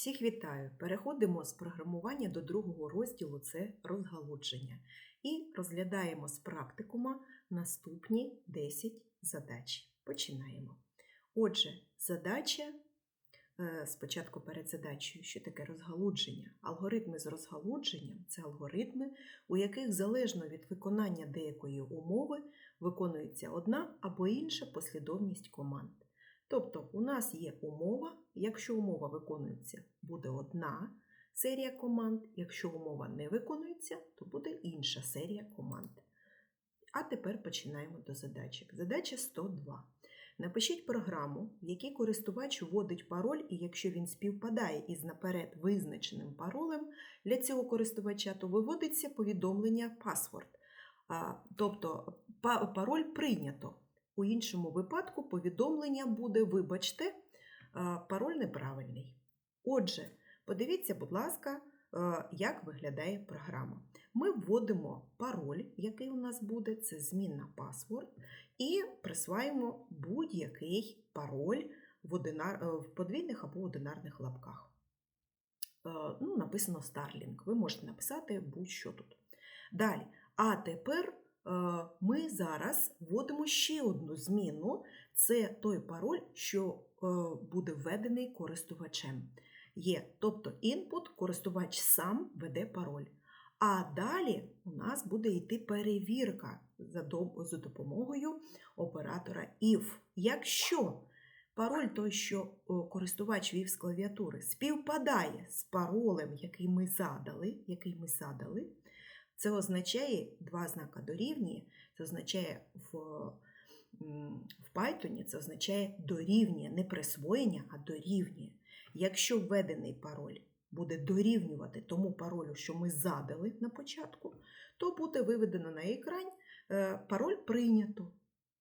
Всіх вітаю! Переходимо з програмування до другого розділу це розгалудження. І розглядаємо з практикума наступні 10 задач. Починаємо. Отже, задача е, спочатку перед задачею, що таке розгалудження. Алгоритми з розгалудженням це алгоритми, у яких залежно від виконання деякої умови виконується одна або інша послідовність команд. Тобто у нас є умова, якщо умова виконується, буде одна серія команд, якщо умова не виконується, то буде інша серія команд. А тепер починаємо до задачок. Задача 102. Напишіть програму, в якій користувач вводить пароль, і якщо він співпадає із наперед визначеним паролем для цього користувача, то виводиться повідомлення. А, Тобто пароль прийнято. У іншому випадку повідомлення буде, вибачте, пароль неправильний. Отже, подивіться, будь ласка, е, як виглядає програма. Ми вводимо пароль, який у нас буде, це змінна password, і присваємо будь-який пароль в, одинар... е, в подвійних або одинарних лапках. Е, Ну, написано Starlink. Ви можете написати будь-що тут. Далі. А тепер е, ми зараз вводимо ще одну зміну. Це той пароль, що е, буде введений користувачем. Є, тобто інпут, користувач сам веде пароль. А далі у нас буде йти перевірка за допомогою оператора if. Якщо пароль той, що користувач вів з клавіатури, співпадає з паролем, який ми задали, який ми задали, це означає два знака дорівнює, це означає в, в Python, це означає дорівнює, не присвоєння, а дорівнює. Якщо введений пароль буде дорівнювати тому паролю, що ми задали на початку, то буде виведено на екран е, пароль прийнято.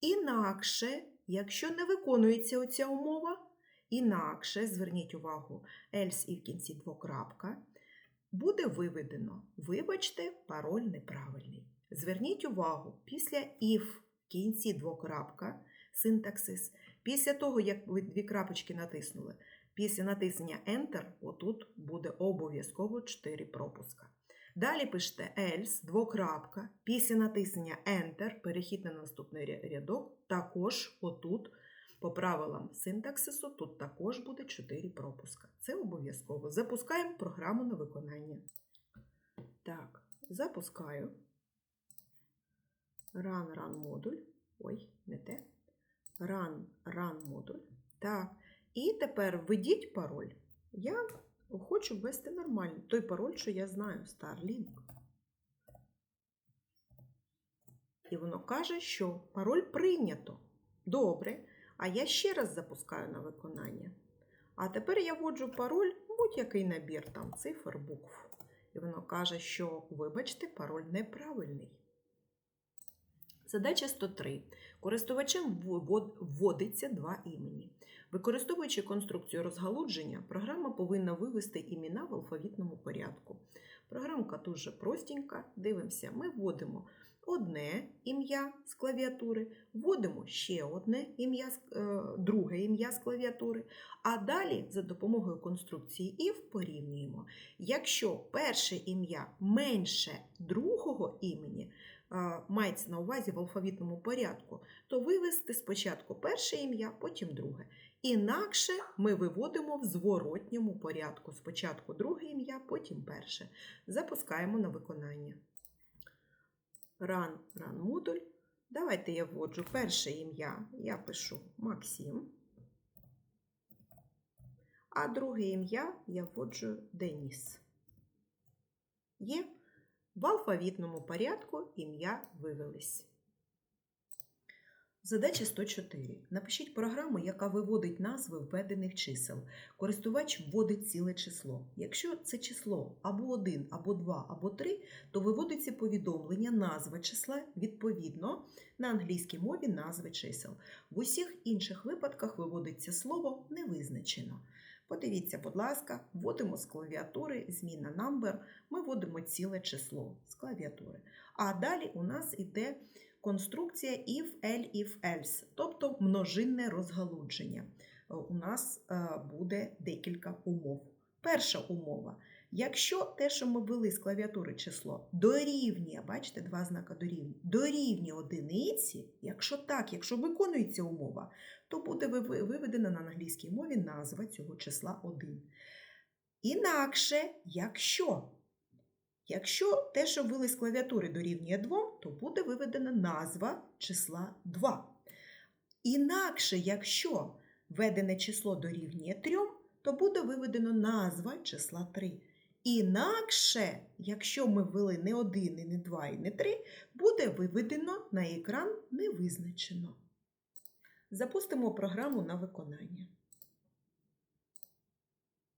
Інакше, якщо не виконується оця умова, інакше, зверніть увагу, else і в кінці двокрапка, буде виведено, вибачте, пароль неправильний. Зверніть увагу, після if в кінці двокрапка, синтаксис, після того, як ви дві крапочки натиснули, після натиснення Enter, отут буде обов'язково 4 пропуска. Далі пишете else, двокрапка, після натиснення Enter, перехід на наступний рядок, також отут, по правилам синтаксису, тут також буде 4 пропуска. Це обов'язково. Запускаємо програму на виконання. Так, запускаю. Run, run модуль. Ой, не те. Run, run модуль. Так. І тепер введіть пароль. Я хочу ввести нормально. Той пароль, що я знаю, Starlink. І воно каже, що пароль прийнято. Добре. А я ще раз запускаю на виконання. А тепер я вводжу пароль, будь-який набір там цифр, букв. І воно каже, що, вибачте, пароль неправильний. Задача 103. Користувачем вводиться два імені. Використовуючи конструкцію розгалудження, програма повинна вивести імена в алфавітному порядку. Програмка дуже простенька. Дивимося, ми вводимо одне ім'я з клавіатури, вводимо ще одне ім'я, е, друге ім'я з клавіатури, а далі за допомогою конструкції if порівнюємо. Якщо перше ім'я менше другого імені, е, мається на увазі в алфавітному порядку, то вивести спочатку перше ім'я, потім друге. Інакше ми виводимо в зворотньому порядку. Спочатку друге ім'я, потім перше. Запускаємо на виконання. Run, run модуль. Давайте я вводжу перше ім'я. Я пишу Максим. А друге ім'я я вводжу Деніс. Є. В алфавітному порядку ім'я вивелись. Задача 104. Напишіть програму, яка виводить назви введених чисел. Користувач вводить ціле число. Якщо це число або 1, або 2, або 3, то виводиться повідомлення назви числа відповідно на англійській мові назви чисел. В усіх інших випадках виводиться слово невизначено. Подивіться, будь ласка, вводимо з клавіатури зміна number, ми вводимо ціле число з клавіатури. А далі у нас іде конструкція if, el, if, else, тобто множинне розгалудження. Е, У нас е, буде декілька умов. Перша умова. Якщо те, що ми ввели з клавіатури число дорівнює, бачите, два знака дорівнює, дорівнює одиниці, якщо так, якщо виконується умова, то буде виведена на англійській мові назва цього числа 1. Інакше, якщо Якщо те, що ввели з клавіатури дорівнює 2, то буде виведена назва числа 2. Інакше, якщо введене число дорівнює 3, то буде виведено назва числа 3. Інакше, якщо ми ввели не 1, і не 2, і не 3, буде виведено на екран невизначено. Запустимо програму на виконання.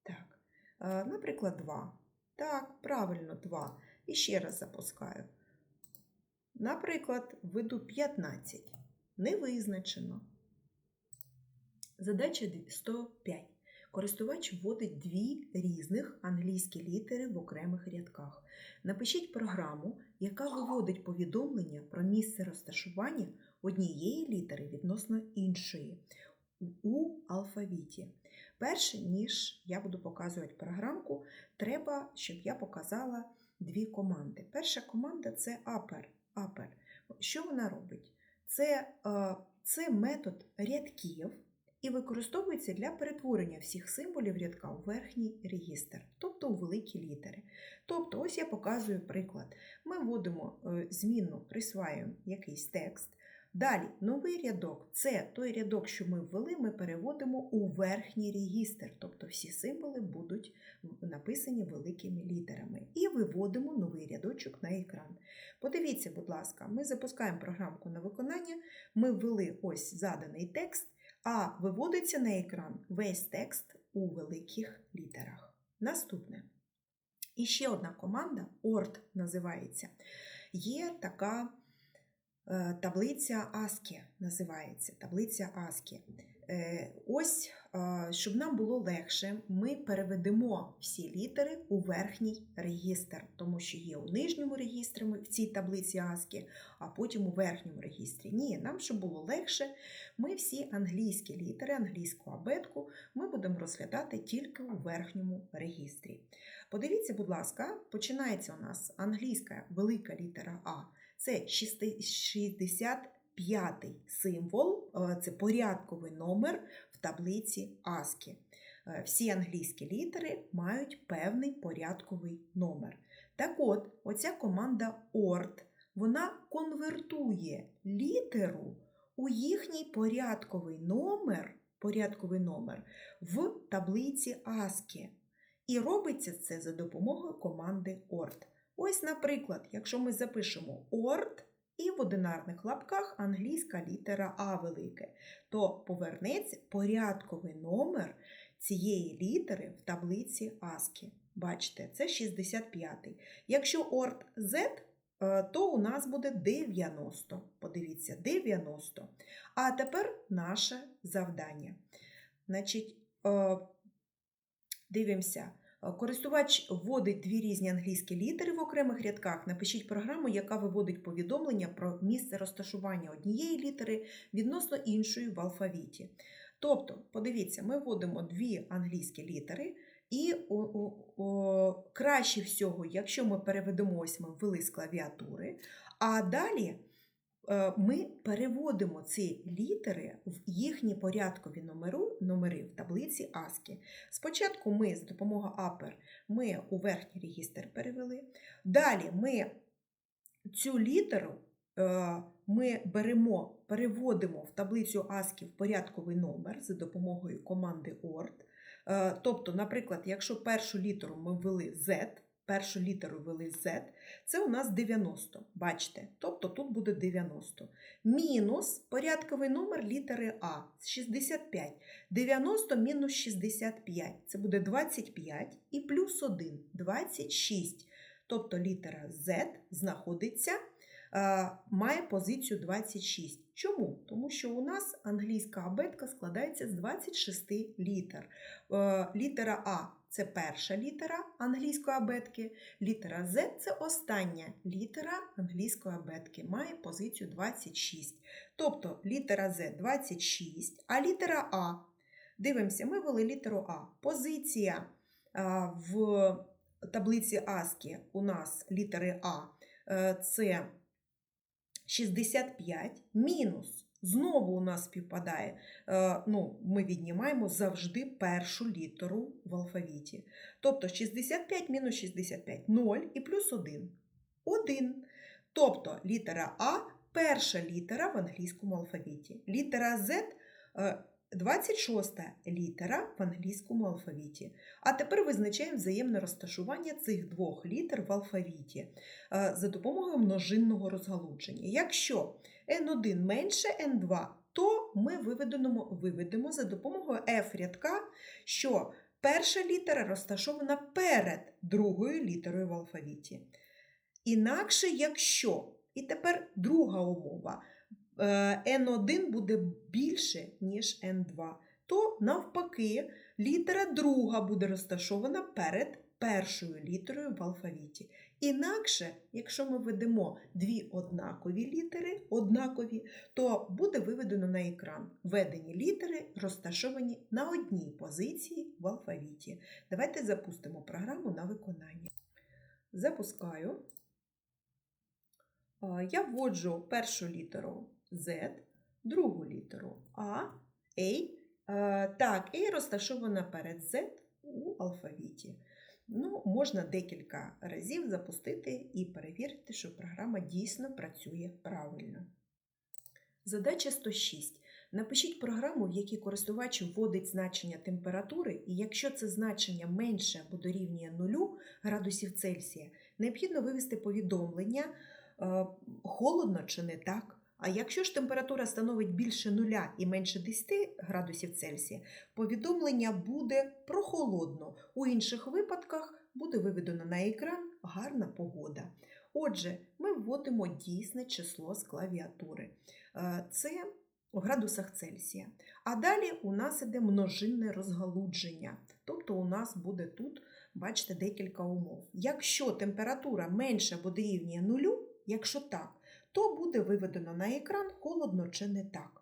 Так, е, наприклад, 2. Так, правильно, 2. І ще раз запускаю. Наприклад, введу 15. Не визначено. Задача 105. Користувач вводить дві різних англійські літери в окремих рядках. Напишіть програму, яка виводить повідомлення про місце розташування однієї літери відносно іншої у алфавіті. Перше, ніж я буду показувати програмку, треба, щоб я показала дві команди. Перша команда це upper. upper. Що вона робить? Це, е, це метод рядків і використовується для перетворення всіх символів рядка у верхній регістр, тобто у великі літери. Тобто, ось я показую приклад. Ми вводимо е, змінну, присваюємо якийсь текст. Далі, новий рядок це той рядок, що ми ввели, ми переводимо у верхній регістр, тобто всі символи будуть написані великими літерами. І виводимо новий рядочок на екран. Подивіться, будь ласка, ми запускаємо програмку на виконання, ми ввели ось заданий текст, а виводиться на екран весь текст у великих літерах. Наступне. І ще одна команда, ORT називається. Є така е, таблиця ASCII, називається таблиця ASCII. Е, Ось, щоб нам було легше, ми переведемо всі літери у верхній регістр, тому що є у нижньому регістрі в цій таблиці ASCII, а потім у верхньому регістрі. Ні, нам, щоб було легше, ми всі англійські літери, англійську абетку ми будемо розглядати тільки у верхньому регістрі. Подивіться, будь ласка, починається у нас англійська велика літера А. Це 65-й символ, е, це порядковий номер таблиці ASCII. Е, Всі англійські літери мають певний порядковий номер. Так от, оця команда ORT, вона конвертує літеру у їхній порядковий номер, порядковий номер в таблиці ASCII. І робиться це за допомогою команди ORT. Ось, наприклад, якщо ми запишемо ORT і в одинарних лапках англійська літера А велике, то повернеться порядковий номер цієї літери в таблиці ASCII. Бачите, це 65-й. Якщо ORT Z, е, то у нас буде 90. Подивіться, 90. А тепер наше завдання. Значить, е, дивимося. Е, Користувач вводить дві різні англійські літери в окремих рядках. Напишіть програму, яка виводить повідомлення про місце розташування однієї літери відносно іншої в алфавіті. Тобто, подивіться, ми вводимо дві англійські літери, і о, о, о, краще всього, якщо ми переведемо, ось ми ввели з клавіатури, а далі ми переводимо ці літери в їхні порядкові номеру, номери в таблиці ASCII. Спочатку ми з допомогою upper ми у верхній регістр перевели. Далі ми цю літеру е, ми беремо, переводимо в таблицю ASCII в порядковий номер за допомогою команди ORT. Е, Тобто, наприклад, якщо першу літеру ми ввели Z, першу літеру ввели Z, це у нас 90. Бачите? Тобто тут буде 90. Мінус порядковий номер літери А 65. 90 мінус 65. Це буде 25 і плюс 1 26. Тобто літера Z знаходиться, має позицію 26. Чому? Тому що у нас англійська абетка складається з 26 літер. Е, Літера А це перша літера англійської абетки, літера З це остання літера англійської абетки, має позицію 26. Тобто літера З 26, а літера А. Дивимося, ми ввели літеру А. Позиція в таблиці ASCII у нас літери А е, це 65 мінус. Знову у нас співпадає. е, Ну, ми віднімаємо завжди першу літеру в алфавіті. Тобто 65 мінус 65 0 і плюс 1. 1. Тобто літера А перша літера в англійському алфавіті. Літера Z е, 26 літера в англійському алфавіті. А тепер визначаємо взаємне розташування цих двох літер в алфавіті е, за допомогою множинного розгалудження. Якщо n1 менше n2, то ми виведемо, виведемо за допомогою f рядка, що перша літера розташована перед другою літерою в алфавіті. Інакше, якщо, і тепер друга умова, n1 буде більше, ніж n2, то навпаки літера друга буде розташована перед першою літерою в алфавіті. Інакше, якщо ми ведемо дві однакові літери, однакові, то буде виведено на екран введені літери, розташовані на одній позиції в алфавіті. Давайте запустимо програму на виконання. Запускаю. Я вводжу першу літеру Z, другу літеру А, A. Так, A розташована перед Z у алфавіті. Ну, можна декілька разів запустити і перевірити, що програма дійсно працює правильно. Задача 106. Напишіть програму, в якій користувач вводить значення температури, і якщо це значення менше або дорівнює 0 градусів Цельсія, необхідно вивести повідомлення е, холодно чи не так. А якщо ж температура становить більше нуля і менше 10 градусів Цельсія, повідомлення буде прохолодно. У інших випадках буде виведено на екран гарна погода. Отже, ми вводимо дійсне число з клавіатури. Е, Це у градусах Цельсія. А далі у нас іде множинне розгалудження. Тобто у нас буде тут, бачите, декілька умов. Якщо температура менше або дорівнює нулю, якщо так, то буде виведено на екран холодно чи не так.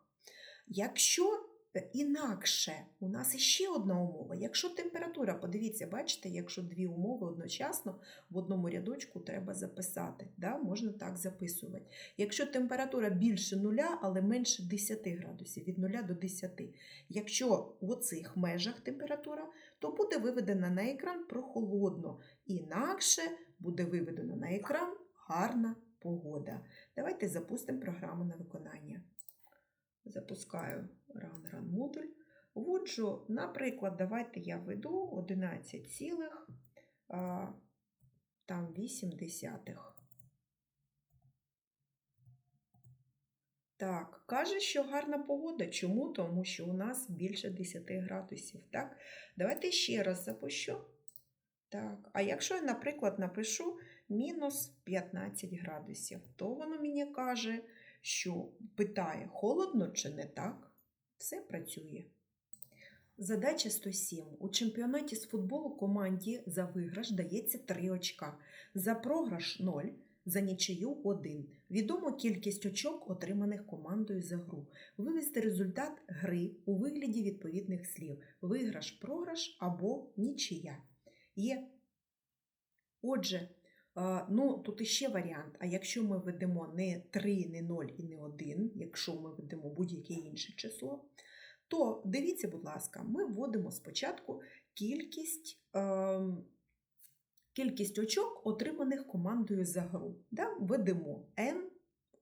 Якщо е, інакше, у нас іще одна умова. Якщо температура, подивіться, бачите, якщо дві умови одночасно в одному рядочку треба записати, да? можна так записувати. Якщо температура більше нуля, але менше 10 градусів, від 0 до 10. Якщо в оцих межах температура, то буде виведена на екран прохолодно. Інакше буде виведено на екран гарна погода. Давайте запустимо програму на виконання. Запускаю Run Run модуль. Вводжу, наприклад, давайте я введу 11 цілих а, там 8 десятих. Так, каже, що гарна погода. Чому? Тому що у нас більше 10 градусів. Так, давайте ще раз запущу. Так, а якщо я, наприклад, напишу мінус 15 градусів, то воно мені каже, що питає, холодно чи не так? Все працює. Задача 107. У чемпіонаті з футболу команді за виграш дається 3 очка. За програш 0, за нічию 1. Відомо кількість очок, отриманих командою за гру. Вивести результат гри у вигляді відповідних слів: виграш, програш або нічия. Є. Отже, ну, тут іще варіант. А якщо ми ведемо не 3, не 0 і не 1, якщо ми ведемо будь-яке інше число, то дивіться, будь ласка, ми вводимо спочатку кількість, е, кількість очок, отриманих командою за гру. Да? Ведемо n,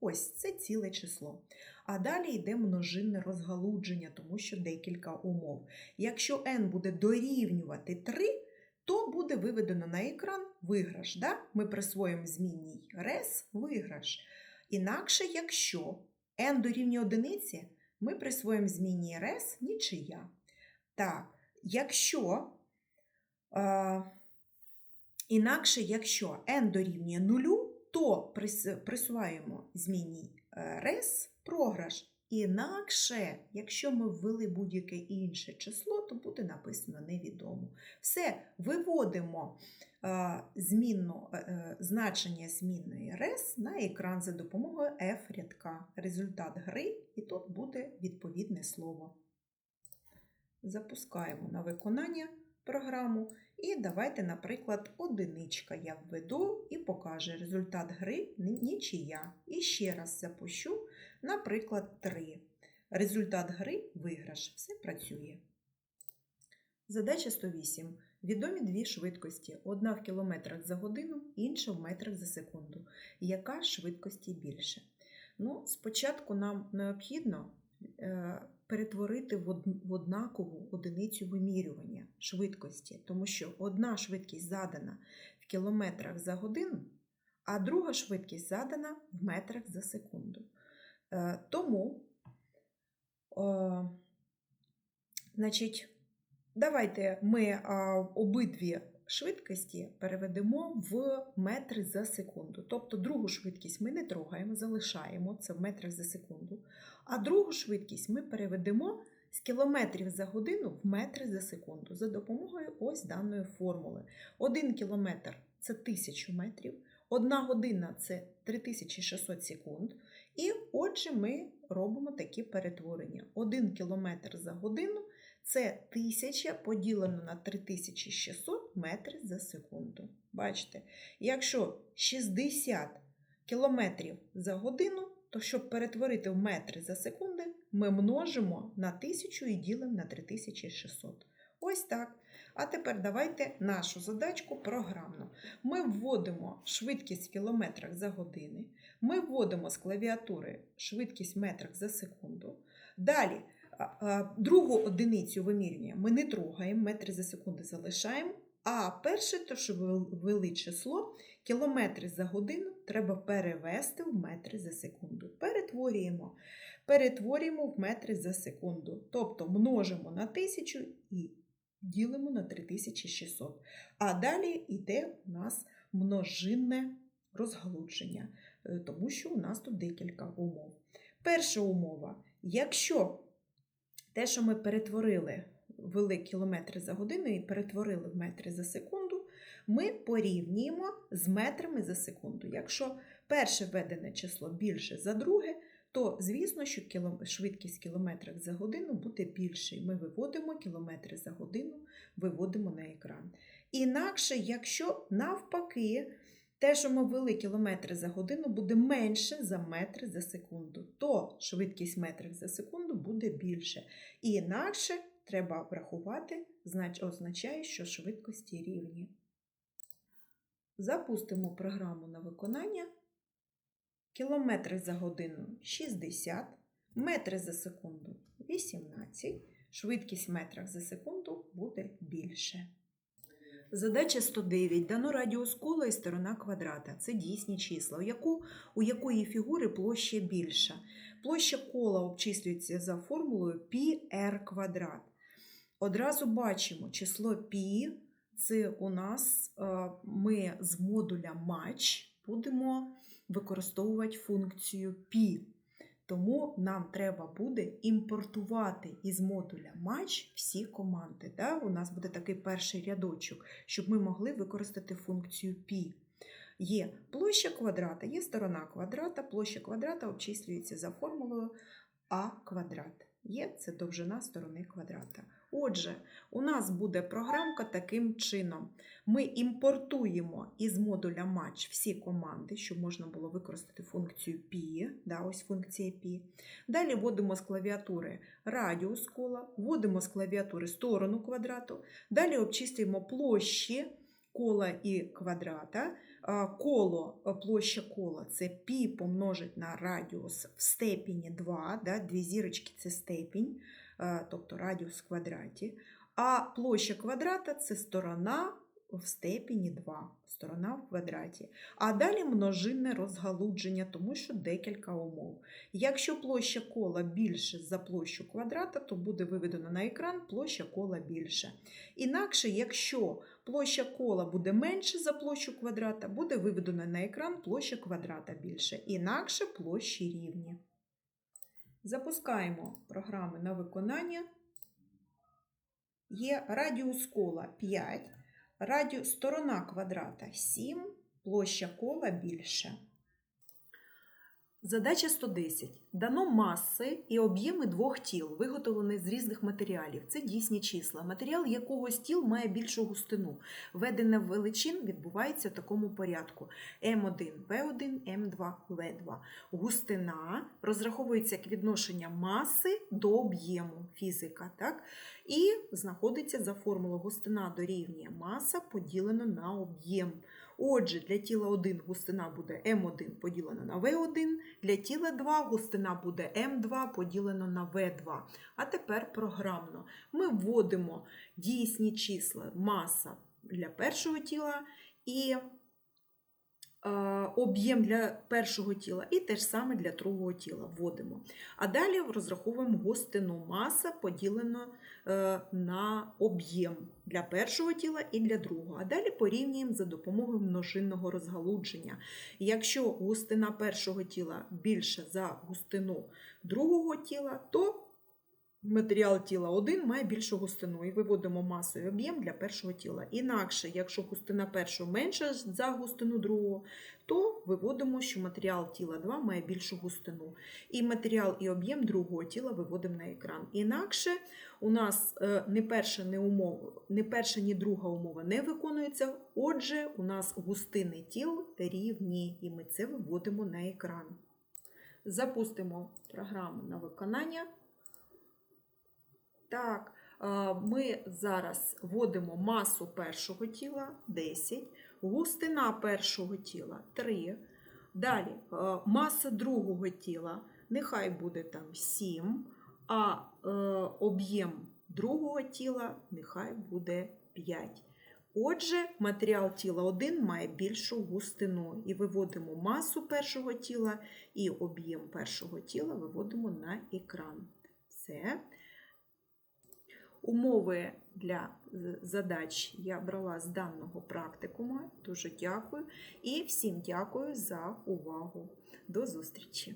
ось це ціле число. А далі йде множинне розгалудження, тому що декілька умов. Якщо n буде дорівнювати 3, то буде виведено на екран виграш. Да? Ми присвоїмо змінній рес виграш. Інакше, якщо n дорівнює одиниці, ми присвоїмо змінній рес нічия. Так, якщо, е, інакше, якщо n дорівнює нулю, то прис- присвоїмо змінній е, рес програш. Інакше, якщо ми ввели будь-яке інше число, то буде написано невідомо. Все, виводимо е, змінну, е, е, значення змінної рес на екран за допомогою F рядка. Результат гри, і тут буде відповідне слово. Запускаємо на виконання програму І давайте, наприклад, одиничка я введу і покаже результат гри нічия. І ще раз запущу, наприклад, 3. Результат гри виграш. Все працює. Задача 108. Відомі дві швидкості: одна в кілометрах за годину, інша в метрах за секунду. Яка швидкості більше? Ну, спочатку нам необхідно е, перетворити в однакову одиницю вимірювання швидкості, тому що одна швидкість задана в кілометрах за годину, а друга швидкість задана в метрах за секунду. Е, Тому, значить, давайте ми обидві швидкості переведемо в метри за секунду. Тобто другу швидкість ми не трогаємо, залишаємо це в метрах за секунду. А другу швидкість ми переведемо з кілометрів за годину в метри за секунду за допомогою ось даної формули. Один кілометр це 1000 метрів, одна година це 3600 секунд. І отже, ми робимо такі перетворення. Один кілометр за годину це 1000 поділено на 3600 метрів за секунду. Бачите, якщо 60 кілометрів за годину, то щоб перетворити в метри за секунди, ми множимо на 1000 і ділимо на 3600. Ось так. А тепер давайте нашу задачку програмно. Ми вводимо швидкість в кілометрах за години, ми вводимо з клавіатури швидкість в метрах за секунду. Далі другу одиницю вимірювання ми не трогаємо, метри за секунду залишаємо. А перше, то що ви ввели число, кілометри за годину треба перевести в метри за секунду. Перетворюємо. Перетворюємо в метри за секунду. Тобто множимо на 1000 і ділимо на 3600. А далі йде у нас множинне розгалудження, е, тому що у нас тут декілька умов. Перша умова. Якщо те, що ми перетворили, ввели кілометри за годину і перетворили в метри за секунду, ми порівнюємо з метрами за секунду. Якщо перше введене число більше за друге, то звісно, що швидкість в за годину буде більше. І Ми виводимо кілометри за годину, виводимо на екран. Інакше, якщо навпаки, те, що ми ввели кілометри за годину, буде менше за метри за секунду, то швидкість в метрах за секунду буде більше. І інакше треба врахувати, знач- означає, що швидкості рівні. Запустимо програму на виконання. Кілометри за годину 60, метри за секунду 18, швидкість в метрах за секунду буде більше. Задача 109. Дано радіус кола і сторона квадрата. Це дійсні числа, у, яку, у якої фігури площа більша. Площа кола обчислюється за формулою πr квадрат. Одразу бачимо число π, це у нас е, ми з модуля матч будемо використовувати функцію π. Тому нам треба буде імпортувати із модуля матч всі команди. Да? У нас буде такий перший рядочок, щоб ми могли використати функцію π. Є площа квадрата, є сторона квадрата, площа квадрата обчислюється за формулою а квадрат. Є це довжина сторони квадрата. Отже, у нас буде програмка таким чином. Ми імпортуємо із модуля матч всі команди, щоб можна було використати функцію π, да, ось функція π. Далі вводимо з клавіатури радіус кола, вводимо з клавіатури сторону квадрату, далі обчислюємо площі кола і квадрата. А, Коло, площа кола це пі помножить на радіус в степені 2, да, дві зірочки це степінь, тобто радіус в квадраті. А площа квадрата це сторона в степені 2, сторона в квадраті. А далі множинне розгалудження, тому що декілька умов. Якщо площа кола більше за площу квадрата, то буде виведено на екран площа кола більше. Інакше, якщо площа кола буде менше за площу квадрата, буде виведено на екран площа квадрата більше. Інакше площі рівні. Запускаємо програми на виконання. Є радіус кола 5, радіус сторона квадрата 7, площа кола більше. Задача 110. Дано маси і об'єми двох тіл, виготовлені з різних матеріалів. Це дійсні числа. Матеріал якогось тіл має більшу густину. Ведення величин відбувається в такому порядку: М1, В1, М2, В2. Густина розраховується як відношення маси до об'єму фізика. Так? І знаходиться за формулою густина дорівнює маса поділено на об'єм. Отже, для тіла 1 густина буде М1 поділено на В1, для тіла 2 густина буде М2 поділено на В2. А тепер програмно. Ми вводимо дійсні числа маса для першого тіла і об'єм для першого тіла, і те ж саме для другого тіла вводимо. А далі розраховуємо густину маса поділено е, на об'єм для першого тіла і для другого. А далі порівнюємо за допомогою множинного розгалудження. Якщо густина першого тіла більша за густину другого тіла, то матеріал тіла 1 має більшу густину і виводимо масу і об'єм для першого тіла. Інакше, якщо густина першого менша за густину другого, то виводимо, що матеріал тіла 2 має більшу густину. І матеріал і об'єм другого тіла виводимо на екран. Інакше у нас е, не перша, не умова, не перша, ні друга умова не виконується. Отже, у нас густини тіл рівні, і ми це виводимо на екран. Запустимо програму на виконання. Так, е, ми зараз вводимо масу першого тіла 10, густина першого тіла 3. Далі е, маса другого тіла нехай буде там 7, а е, об'єм другого тіла нехай буде 5. Отже, матеріал тіла 1 має більшу густину. І виводимо масу першого тіла і об'єм першого тіла виводимо на екран. Все. Умови для задач я брала з даного практикума. Дуже дякую і всім дякую за увагу. До зустрічі!